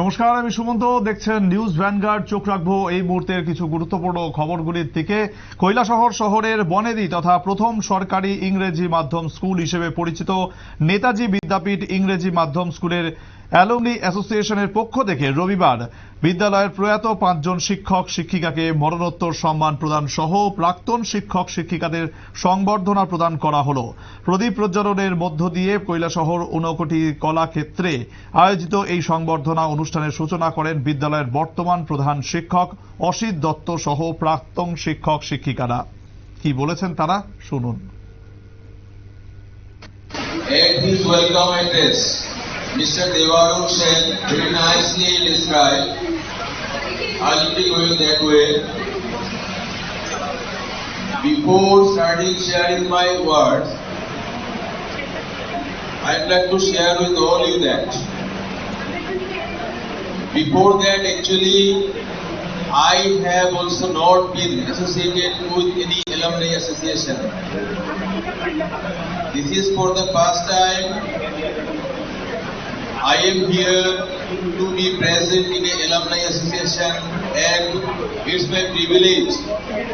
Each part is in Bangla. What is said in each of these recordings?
নমস্কার, আমি সুমন্ত। দেখছেন নিউজ ভ্যানগার্ড, চোখ রাখব এই মুহূর্তের কিছু গুরুত্বপূর্ণ খবরগুলির দিকে। কৈলাসহর শহরের বনেদি তথা প্রথম সরকারি ইংরেজি মাধ্যম স্কুল হিসেবে পরিচিত নেতাজি বিদ্যাপীঠ ইংরেজি মাধ্যম স্কুলের অ্যালুমনি অ্যাসোসিয়েশনের পক্ষ থেকে রবিবার বিদ্যালয়ের প্রয়াত পাঁচজন শিক্ষক, শিক্ষিকাকে মরণোত্তর সম্মান প্রদান সহ প্রাক্তন শিক্ষক, শিক্ষিকাদের সংবর্ধনা প্রদান করা হলো। প্রদীপ প্রজ্বলনের মধ্য দিয়ে কৈলাসহর ঊনকোটি কলাক্ষেত্রে আয়োজিত এই সংবর্ধনা অনুষ্ঠানের সূচনা করেন বিদ্যালয়ের বর্তমান প্রধান শিক্ষক অসিত দত্ত সহ প্রাক্তন শিক্ষক, শিক্ষিকারা। কি বলেছেন তারা? শুনুন। Mr. Devaru Sen very nicely described. I'll be going that way. Before starting sharing my words, I'd like to share with all you that. Before that, actually, I have also not been associated with any alumni association. This is for the first time Am here to be present in the alumni association and it's my privilege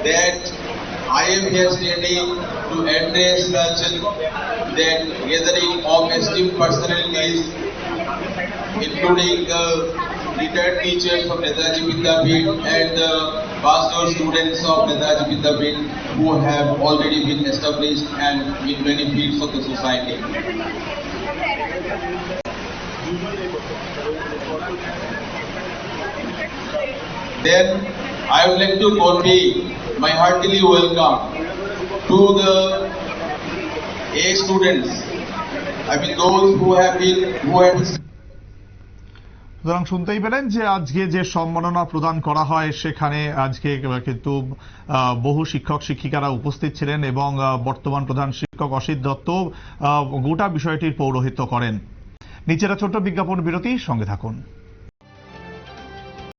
that I am here standing to address such that gathering of esteemed personalities including the retired teachers of Netaji Vidyapith and the past students of Netaji Vidyapith who have already been established and in many fields of the society. Then, I would like to convey my heartily welcome to the A students. I mean, those who have been, who have সুতরাং শুনতেই পেলেন যে আজকে যে সম্মাননা প্রদান করা হয়, সেখানে আজকে কিন্তু বহু শিক্ষক, শিক্ষিকারা উপস্থিত ছিলেন এবং বর্তমান প্রধান শিক্ষক অসিত দত্ত গোটা বিষয়টির পৌরোহিত্য করেন নিচেরা ছোট্ট বিজ্ঞাপন বিরতি সঙ্গে থাকুন।